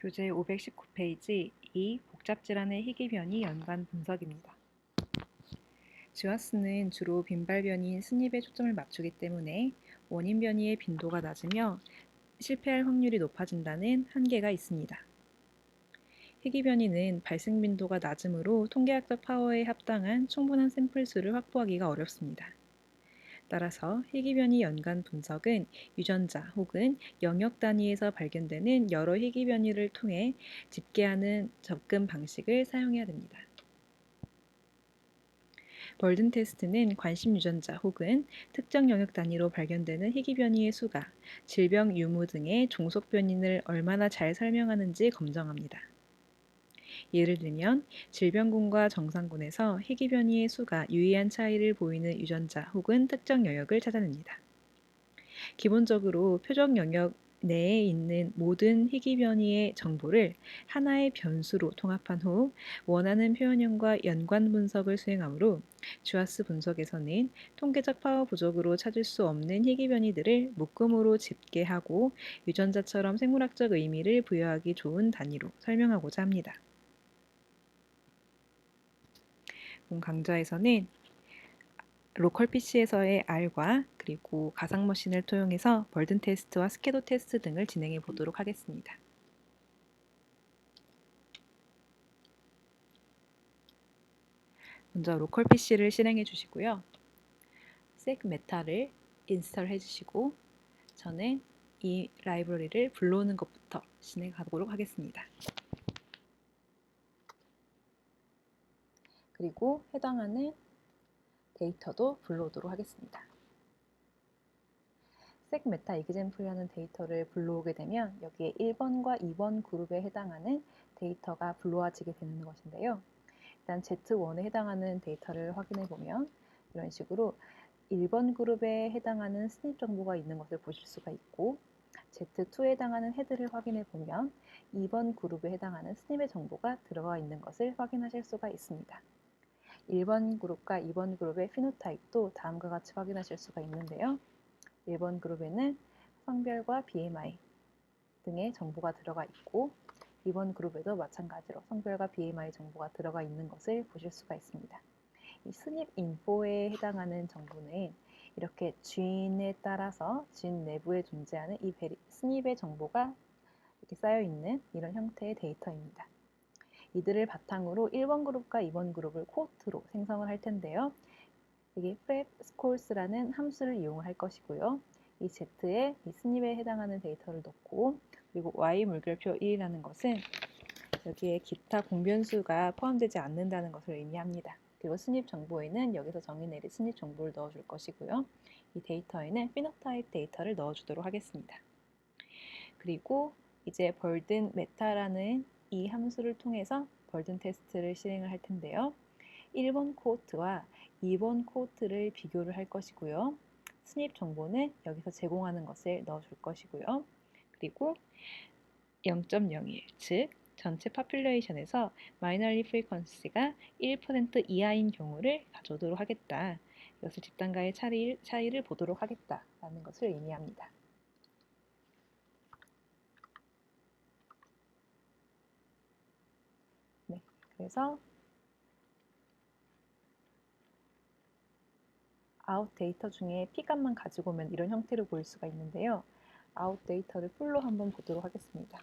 교재 519페이지 2 복잡질환의 희귀변이 연관 분석입니다. 주아스는 주로 빈발 변이인 스닙에 초점을 맞추기 때문에 원인 변이의 빈도가 낮으며 실패할 확률이 높아진다는 한계가 있습니다. 희귀 변이는 발생 빈도가 낮으므로 통계학적 파워에 합당한 충분한 샘플 수를 확보하기가 어렵습니다. 따라서 희귀변이 연관 분석은 유전자 혹은 영역 단위에서 발견되는 여러 희귀변이를 통해 집계하는 접근 방식을 사용해야 됩니다. 벌든 테스트는 관심 유전자 혹은 특정 영역 단위로 발견되는 희귀 변이의 수가 질병 유무 등의 종속 변인을 얼마나 잘 설명하는지 검정합니다. 예를 들면 질병군과 정상군에서 희귀 변이의 수가 유의한 차이를 보이는 유전자 혹은 특정 영역을 찾아냅니다. 기본적으로 표적 영역 내에 있는 모든 희귀 변이의 정보를 하나의 변수로 통합한 후 원하는 표현형과 연관 분석을 수행하므로 주아스 분석에서는 통계적 파워 부족으로 찾을 수 없는 희귀 변이들을 묶음으로 집계하고 유전자처럼 생물학적 의미를 부여하기 좋은 단위로 설명하고자 합니다. 본 강좌에서는 로컬 PC에서의 R과 그리고 가상 머신을 통해서 벌든 테스트와 스케도 테스트 등을 진행해 보도록 하겠습니다. 먼저 로컬 PC를 실행해 주시고요. 색 메타를 인스톨 해 주시고 저는 이 라이브러리를 불러오는 것부터 진행하도록 하겠습니다. 그리고 해당하는 데이터도 불러오도록 하겠습니다. 색 메타 이그젠플이라는 데이터를 불러오게 되면 여기에 1번과 2번 그룹에 해당하는 데이터가 불러와지게 되는 것인데요. 일단 Z1에 해당하는 데이터를 확인해 보면 이런 식으로 1번 그룹에 해당하는 스닙 정보가 있는 것을 보실 수가 있고 Z2에 해당하는 헤드를 확인해 보면 2번 그룹에 해당하는 스닙의 정보가 들어가 있는 것을 확인하실 수가 있습니다. 1번 그룹과 2번 그룹의 피노타입도 다음과 같이 확인하실 수가 있는데요. 1번 그룹에는 성별과 BMI 등의 정보가 들어가 있고 2번 그룹에도 마찬가지로 성별과 BMI 정보가 들어가 있는 것을 보실 수가 있습니다. 이 스닙 인포에 해당하는 정보는 이렇게 주인에 따라서 주인 내부에 존재하는 이 스닙의 정보가 이렇게 쌓여 있는 이런 형태의 데이터입니다. 이들을 바탕으로 1번 그룹과 2번 그룹을 코트로 생성을 할 텐데요. 여기 scores,라는 함수를 이용할 것이고요. 이 z에 이 스닙에 해당하는 데이터를 넣고 그리고 y 물결표 1이라는 것은 여기에 기타 공변수가 포함되지 않는다는 것을 의미합니다. 그리고 스닙 정보에는 여기서 정의 내릴 스닙 정보를 넣어줄 것이고요. 이 데이터에는 피노타입 데이터를 넣어주도록 하겠습니다. 그리고 이제 벌든 메타라는 이 함수를 통해서 벌든 테스트를 실행을 할 텐데요. 1번 코호트와 2번 코호트를 비교를 할 것이고요. 스닙 정보는 여기서 제공하는 것을 넣어줄 것이고요. 그리고 0.01, 즉 전체 파퓰레이션에서 마이너리 프리퀀시가 1% 이하인 경우를 가져오도록 하겠다. 이것을 집단과의 차이를, 차이를 보도록 하겠다라는 것을 의미합니다. 그래서 아웃 데이터 중에 P값만 가지고 오면 이런 형태로 보일 수가 있는데요. 아웃 데이터를 풀로 한번 보도록 하겠습니다.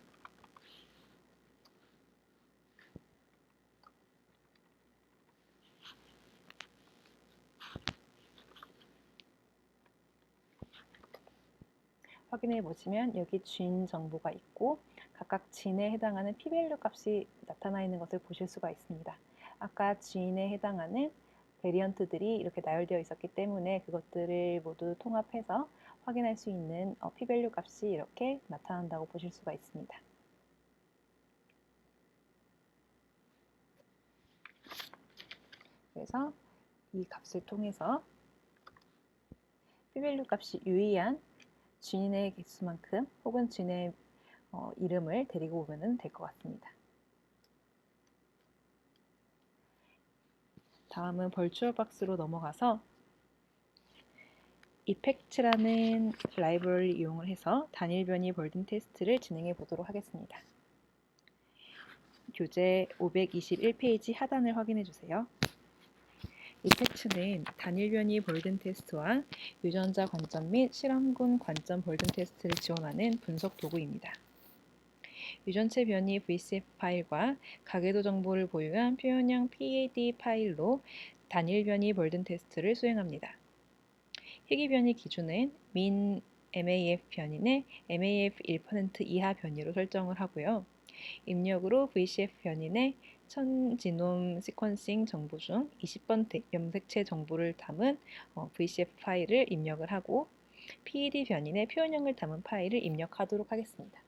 확인해 보시면 여기 주인 정보가 있고 각각 진에 해당하는 p-value 값이 나타나 있는 것을 보실 수가 있습니다. 아까 진에 해당하는 베리언트들이 이렇게 나열되어 있었기 때문에 그것들을 모두 통합해서 확인할 수 있는 어, p-value 값이 이렇게 나타난다고 보실 수가 있습니다. 그래서 이 값을 통해서 p-value 값이 유의한 진의 개수만큼 혹은 진의 어, 이름을 데리고 오면 될 것 같습니다. 다음은 벌추얼 박스로 넘어가서 이펙트라는 라이브러리를 이용을 해서 단일 변이 벌든 테스트를 진행해 보도록 하겠습니다. 교재 521페이지 하단을 확인해 주세요. 이 팩트는 단일 변이 볼든 테스트와 유전자 관점 및 실험군 관점 볼든 테스트를 지원하는 분석 도구입니다. 유전체 변이 VCF 파일과 가계도 정보를 보유한 표현형 PAD 파일로 단일 변이 볼든 테스트를 수행합니다. 희귀 변이 기준은 민 MAF 변이의 MAF 1% 이하 변이로 설정을 하고요. 입력으로 VCF 변이의 천 지놈 시퀀싱 정보 중 20번 염색체 정보를 담은 어, VCF 파일을 입력을 하고 PED 변인의 표현형을 담은 파일을 입력하도록 하겠습니다.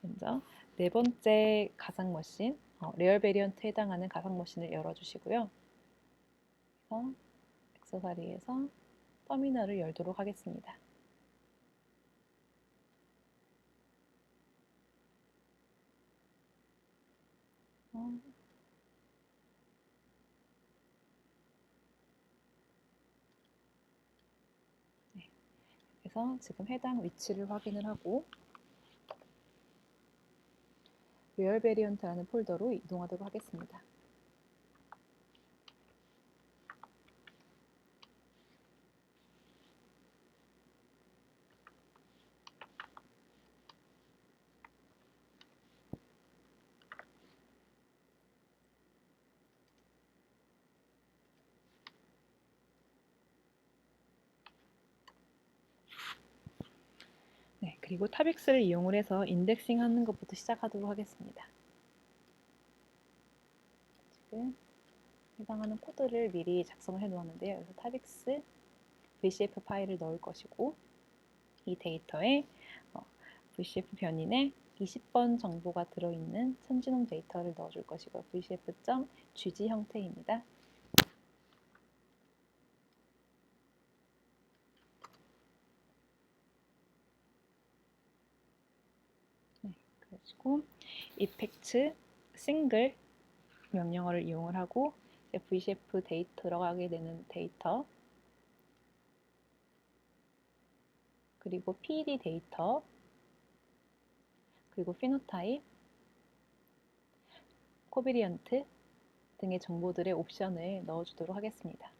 먼저 네 번째 가상 머신, 어, 레얼 베리언트에 해당하는 가상 머신을 열어주시고요. 그래서 액세서리에서 터미널을 열도록 하겠습니다. 어. 네. 그래서 지금 해당 위치를 확인을 하고 리얼 베리언트라는 폴더로 이동하도록 하겠습니다. 네, 그리고 타빅스를 이용을 해서 인덱싱 하는 것부터 시작하도록 하겠습니다. 지금 해당하는 코드를 미리 작성을 해 놓았는데요. 그래서 타빅스 VCF 파일을 넣을 것이고 이 데이터에 어, VCF 변인의 20번 정보가 들어있는 천지놈 데이터를 넣어줄 것이고 vcf.gg 형태입니다. 그리고 이펙트 싱글 명령어를 이용을 하고 VCF 데이터 들어가게 되는 데이터 그리고 PED 데이터 그리고 피노타입 코비리언트 등의 정보들의 옵션을 넣어주도록 하겠습니다.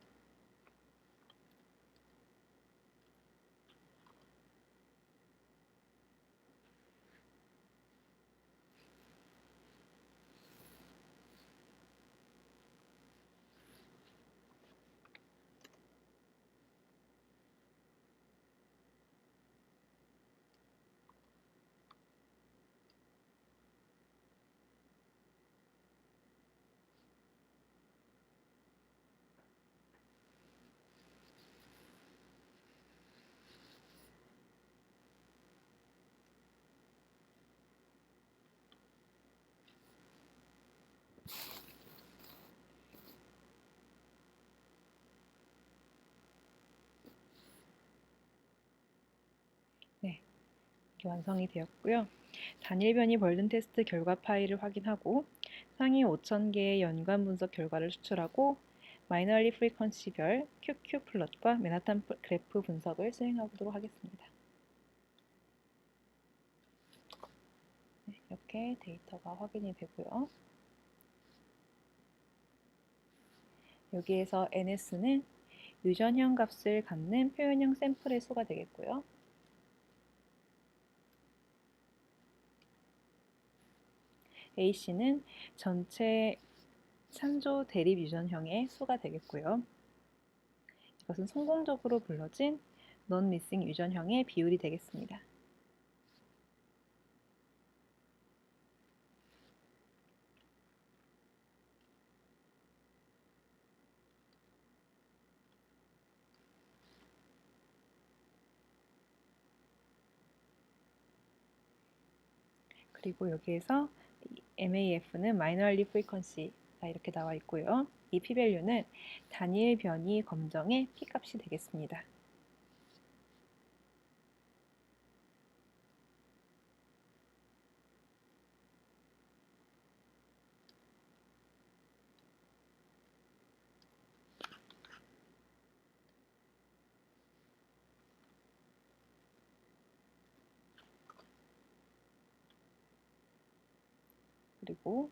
이렇게 완성이 되었고요. 단일 변이 벌든 테스트 결과 파일을 확인하고 상위 5,000개의 연관 분석 결과를 수출하고 마이너리 프리퀀시별 QQ 플롯과 맨하탄 그래프 분석을 수행하도록 하겠습니다. 네, 이렇게 데이터가 확인이 되고요. 여기에서 NS는 유전형 값을 갖는 표현형 샘플의 수가 되겠고요. AC는 전체 산조 대립 유전형의 수가 되겠고요. 이것은 성공적으로 불러진 non missing 유전형의 비율이 되겠습니다. 그리고 여기에서 MAF는 Minorly Frequency가 이렇게 나와 있고요. 이 p-value는 단일 변이 검정의 p-값이 되겠습니다. 그리고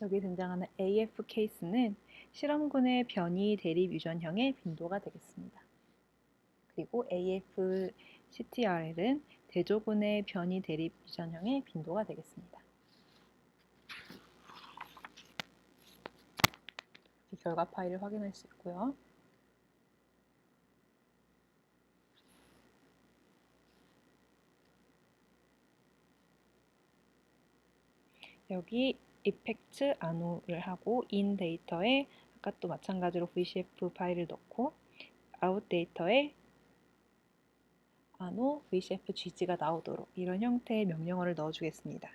여기 등장하는 AF 케이스는 실험군의 변이 대립 유전형의 빈도가 되겠습니다. 그리고 AF CTRL은 대조군의 변이 대립 유전형의 빈도가 되겠습니다. 결과 파일을 확인할 수 있고요. 여기 이펙트 안우를 하고 인 데이터에 아까 또 마찬가지로 VCF 파일을 넣고 아웃 데이터에 안우 VCF GG가 나오도록 이런 형태의 명령어를 넣어주겠습니다.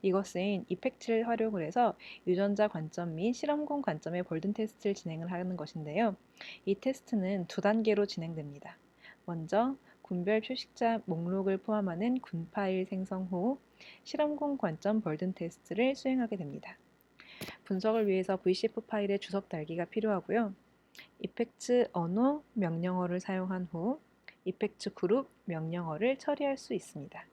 이것은 이펙트를 활용을 해서 유전자 관점 및 실험공 관점의 볼든 테스트를 진행을 하는 것인데요. 이 테스트는 두 단계로 진행됩니다. 먼저 군별 표식자 목록을 포함하는 군 파일 생성 후 실험공 관점 벌든 테스트를 수행하게 됩니다. 분석을 위해서 VCF 파일의 주석 달기가 필요하고요. 이펙트 언어 명령어를 사용한 후 이펙트 그룹 명령어를 처리할 수 있습니다.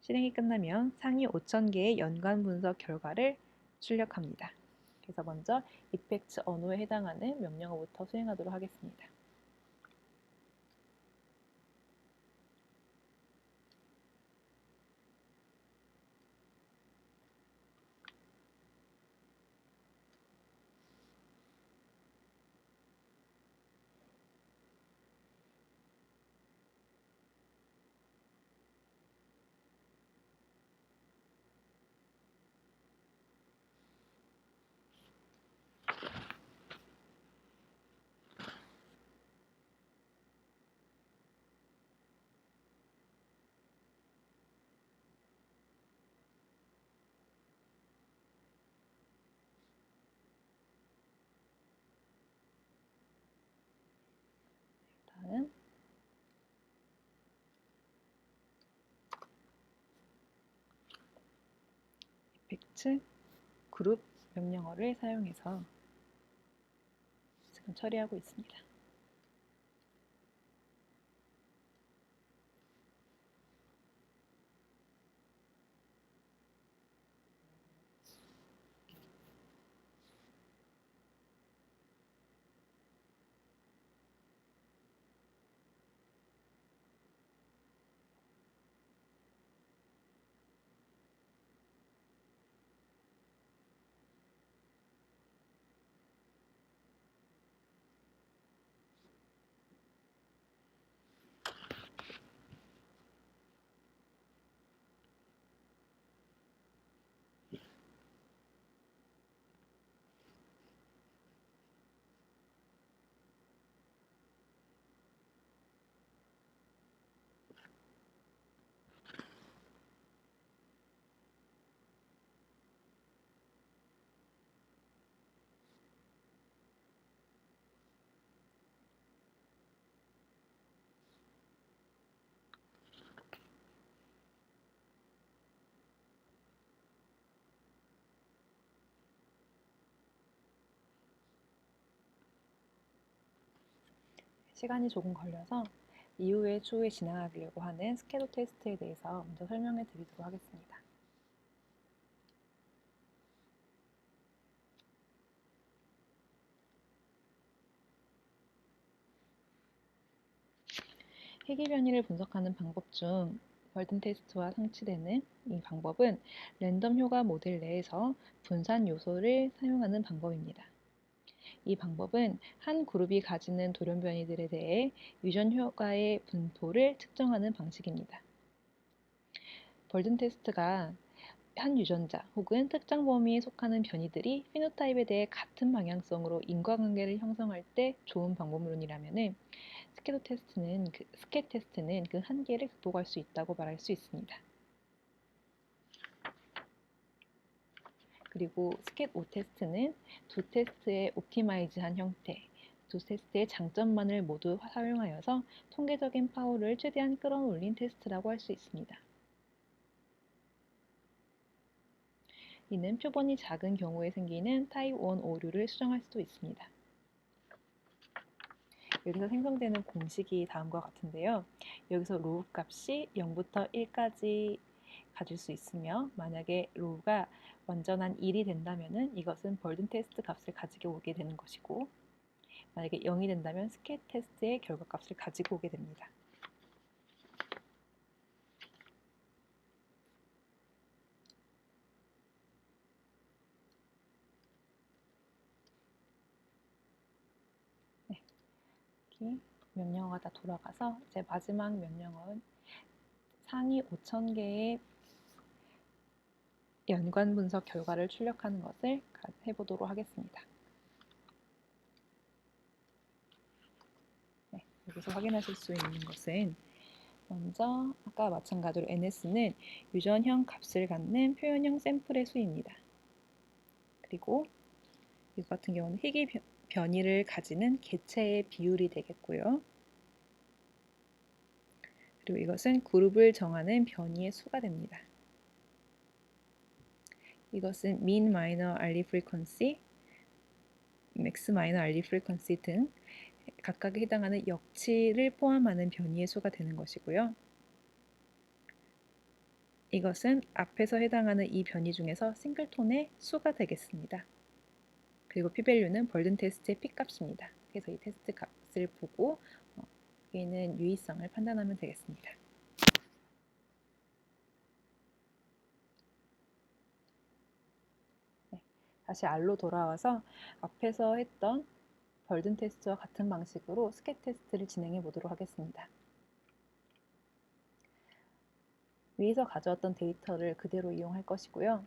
실행이 끝나면 상위 5,000개의 연관 분석 결과를 출력합니다. 그래서 먼저 이펙트 언어에 해당하는 명령어부터 수행하도록 하겠습니다. 다음 이펙트 그룹 명령어를 사용해서 지금 처리하고 있습니다. 시간이 조금 걸려서 이후에 추후에 진행하려고 하는 스케도 테스트에 대해서 먼저 설명해 드리도록 하겠습니다. 희귀 변이를 분석하는 방법 중 벌든 테스트와 상치되는 이 방법은 랜덤 효과 모델 내에서 분산 요소를 사용하는 방법입니다. 이 방법은 한 그룹이 가지는 돌연 변이들에 대해 유전 효과의 분포를 측정하는 방식입니다. 벌든 테스트가 한 유전자 혹은 특정 범위에 속하는 변이들이 피노타입에 대해 같은 방향성으로 인과관계를 형성할 때 좋은 방법론이라면 스케도 테스트는 그, 스케 테스트는 그 한계를 극복할 수 있다고 말할 수 있습니다. 그리고 스캣 O 테스트는 두 테스트의 옵티마이즈한 형태, 두 테스트의 장점만을 모두 사용하여서 통계적인 파워를 최대한 끌어올린 테스트라고 할 수 있습니다. 이는 표본이 작은 경우에 생기는 타입 1 오류를 수정할 수도 있습니다. 여기서 생성되는 공식이 다음과 같은데요. 여기서 로우 값이 0부터 1까지 가질 수 있으며 만약에 로우가 완전한 1이 된다면 이것은 벌든 테스트 값을 가지고 오게 되는 것이고 만약에 0이 된다면 스캣 테스트의 결과 값을 가지고 오게 됩니다. 네, 이렇게 명령어가 다 돌아가서 이제 마지막 명령어는 상위 5,000개의 연관 분석 결과를 출력하는 것을 해보도록 하겠습니다. 네, 여기서 확인하실 수 있는 것은 먼저 아까 마찬가지로 ns는 유전형 값을 갖는 표현형 샘플의 수입니다. 그리고 이거 같은 경우는 희귀 변이를 가지는 개체의 비율이 되겠고요. 그리고 이것은 그룹을 정하는 변이의 수가 됩니다. 이것은 mean, minor, early frequency, max, minor, early frequency 등 각각에 해당하는 역치를 포함하는 변이의 수가 되는 것이고요. 이것은 앞에서 해당하는 이 변이 중에서 싱글톤의 수가 되겠습니다. 그리고 p-value는 벌든 테스트의 p-값입니다. 그래서 이 테스트 값을 보고 어, 여기는 유의성을 판단하면 되겠습니다. 네, 다시 R로 돌아와서 앞에서 했던 벌든 테스트와 같은 방식으로 스캣 테스트를 진행해 보도록 하겠습니다. 위에서 가져왔던 데이터를 그대로 이용할 것이고요.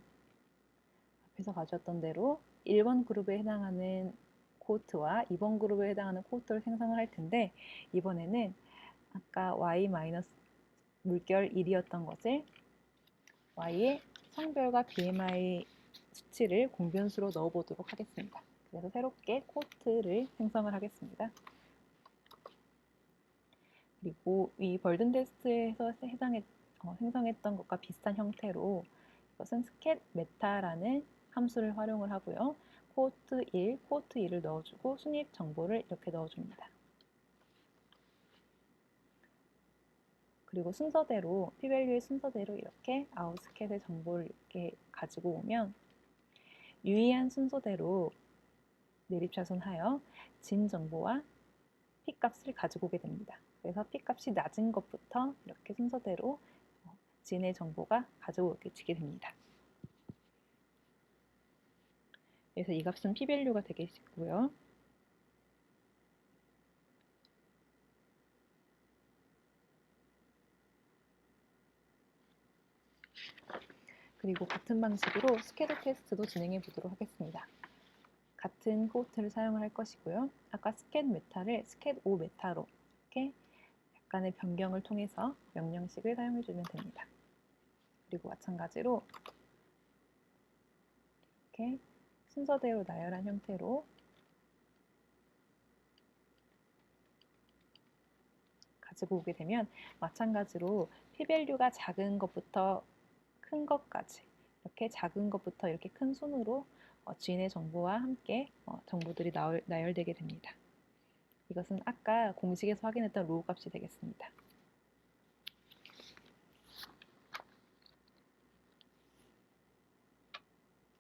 앞에서 가져왔던 대로 1번 그룹에 해당하는 코트와 2번 그룹에 해당하는 코트를 생성을 할 텐데 이번에는 아까 y 물결 1이었던 것을 y의 성별과 BMI 수치를 공변수로 넣어보도록 하겠습니다. 그래서 새롭게 코트를 생성을 하겠습니다. 그리고 이 벌든 테스트에서 해당했, 어, 생성했던 것과 비슷한 형태로 이것은 스캣 메타라는 함수를 활용을 하고요. 코트 1, 코트 2를 넣어주고 순입 정보를 이렇게 넣어줍니다. 그리고 순서대로 p-value의 순서대로 이렇게 아웃스캣의 정보를 이렇게 가지고 오면 유의한 순서대로 내립차순하여 진 정보와 p 값을 가지고 오게 됩니다. 그래서 p 값이 낮은 것부터 이렇게 순서대로 어, 진의 정보가 가지고 오게 됩니다. 그래서 이 값은 p-value가 되겠고요. 그리고 같은 방식으로 스캐드 테스트도 진행해 보도록 하겠습니다. 같은 코트를 사용을 할 것이고요. 아까 스캣 메타를 스캣 5 메타로 이렇게 약간의 변경을 통해서 명령식을 사용해 주면 됩니다. 그리고 마찬가지로 이렇게 순서대로 나열한 형태로 가지고 오게 되면 마찬가지로 p-value가 작은 것부터 큰 것까지 이렇게 작은 것부터 이렇게 큰 순으로 어, 주인의 정보와 함께 어, 정보들이 나열되게 됩니다. 이것은 아까 공식에서 확인했던 로우 값이 되겠습니다.